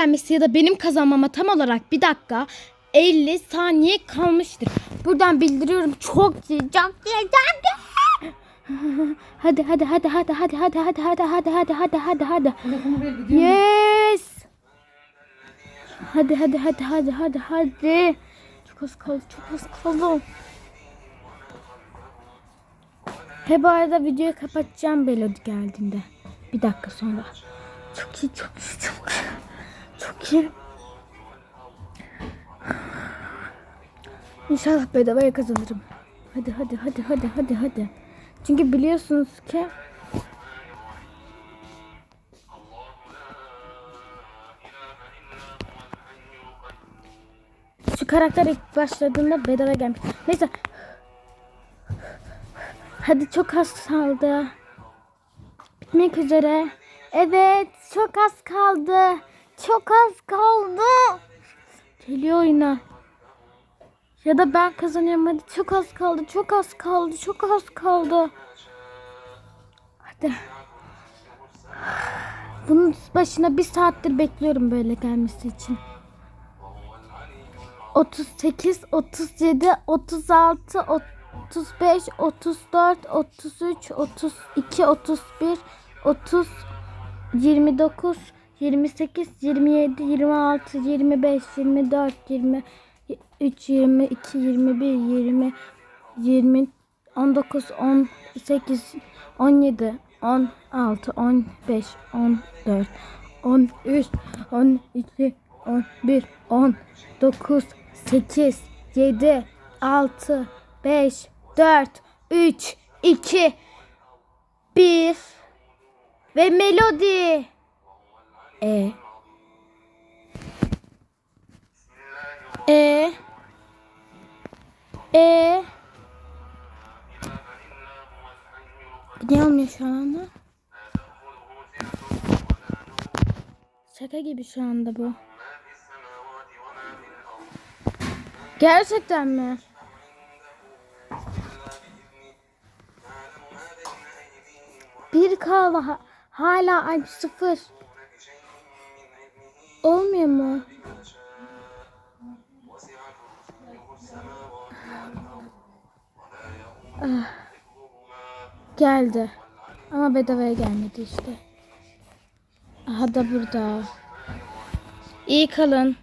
gelmesi ya da benim kazanmama tam olarak bir dakika 50 saniye kalmıştır. Buradan bildiriyorum çok sıcak sıcak. Hadi hadi hadi hadi hadi hadi hadi hadi hadi hadi hadi hadi hadi. Yes. Hadi hadi hadi hadi hadi hadi. Çok az kaldı çok az kaldı. He bu arada videoyu kapatacağım Belodi geldiğinde. Bir dakika sonra. Çok iyi çok iyi çok iyi. Çok iyi. İnşallah bedavaya kazanırım. Hadi hadi hadi hadi hadi hadi. Çünkü biliyorsunuz ki Şu karakter ilk başladığında bedava gelmiş. Neyse. Hadi çok az kaldı. Bitmek üzere. Evet çok az kaldı. Çok az kaldı. Geliyor oyuna. Ya da ben kazanıyorum. Hadi çok az kaldı. Çok az kaldı. Çok az kaldı. Hadi. Bunun başına bir saattir bekliyorum böyle gelmesi için. 38, 37, 36, 35, 34, 33, 32, 31, 30, 29, 28, 27, 26, 25, 24, 23, 22, 21, 20, 20, 19, 18, 17, 16, 15, 14, 13, 12, 11, 10, 9, 8, 7, 6, 5, 4, 3, 2, 1 ve melodi. E. E. E. Ne olmuyor şu anda? Şaka gibi şu anda bu. Gerçekten mi? Bir ha- hala ay sıfır. Olmuyor mu? Ah. Geldi. Ama bedavaya gelmedi işte. Aha da burada. İyi kalın.